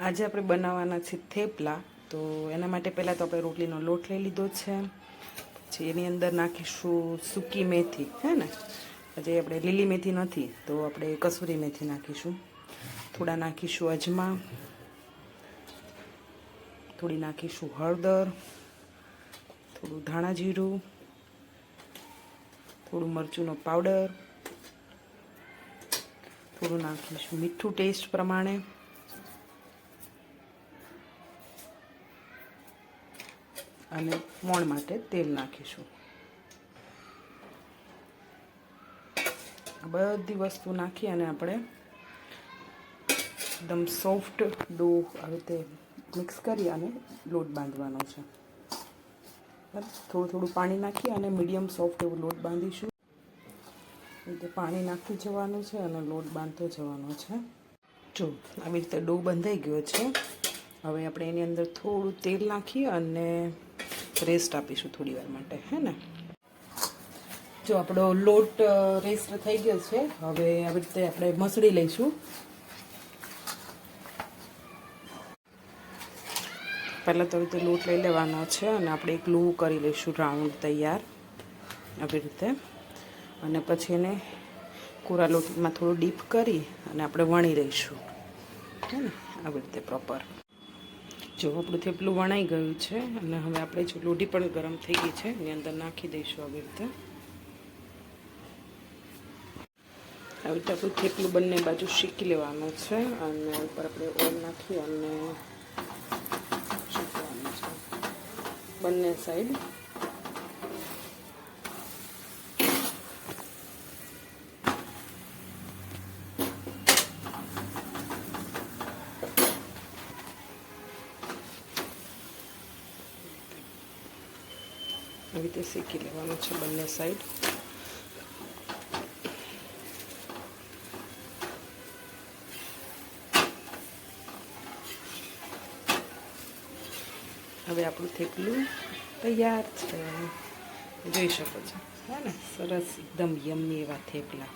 આજે આપણે બનાવવાના છે થેપલા. તો એના માટે પહેલાં તો આપણે રોટલીનો લોટ લઈ લીધો છે. પછી એની અંદર નાખીશું સૂકી મેથી, હે ને? આજે આપણે લીલી મેથી નથી, તો આપણે કસૂરી મેથી નાખીશું. થોડા નાખીશું અજમા. થોડી નાખીશું હળદર. થોડું ધાણા જીરું. થોડું મરચુંનો પાવડર. થોડું નાખીશું મીઠું ટેસ્ટ પ્રમાણે. અને મોણ માટે તેલ નાખીશું. બધી વસ્તુ નાખી અને આપણે એકદમ સોફ્ટ ડો આવી રીતે મિક્સ કરી અને લોટ બાંધવાનો છે. થોડું થોડું પાણી નાખી અને મીડિયમ સોફ્ટ એવો લોટ બાંધીશું. રીતે પાણી નાખી જવાનું છે અને લોટ બાંધતો જવાનો છે. જો, આવી રીતે ડો બંધાઈ ગયો છે. હવે આપણે એની અંદર થોડું તેલ નાખી અને રેસ્ટ આપીશું થોડી વાર માટે, હે ને? જો આપણો લોટ રેસ્ટ થઈ ગયો છે. હવે આવી રીતે આપણે મસળી લઈશું. પહેલાં તો રીતે લોટ લઈ લેવાનો છે અને આપણે એક લૂ કરી લઈશું રાઉન્ડ તૈયાર, આવી રીતે. અને પછી એને કોરા લોટમાં થોડું ડીપ કરી અને આપણે વણી લઈશું, હે ને? આવી રીતે પ્રોપર જો આપણું થેપલું વણાઈ ગયું છે અને હવે આપણે જો લોઢી પણ ગરમ થઈ ગઈ છે, એની અંદર નાખી દઈશું આવી રીતે. આવી રીતે આપણું થેપલું બંને બાજુ શીકી લેવાનું છે અને ઉપર આપણે ઓઇલ નાખી અને શીખવાનું છે. બંને સાઈડ આવી રીતે શેકી લેવાનું છે બંને સાઈડ હવે આપણું થેપલું તૈયાર છે. જોઈ શકો છો. હા ને? સરસ એકદમ યમ્મી એવા થેપલા.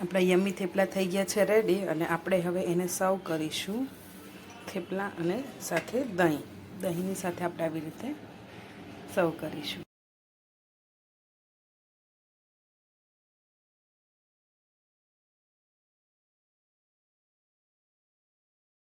આપણા યમ્મી થેપલા થઈ ગયા છે રેડી અને આપણે હવે એને સર્વ કરીશું થેપલા અને સાથે દહીં. દહીંની સાથે આપણે આવી રીતે સર્વ કરીશું.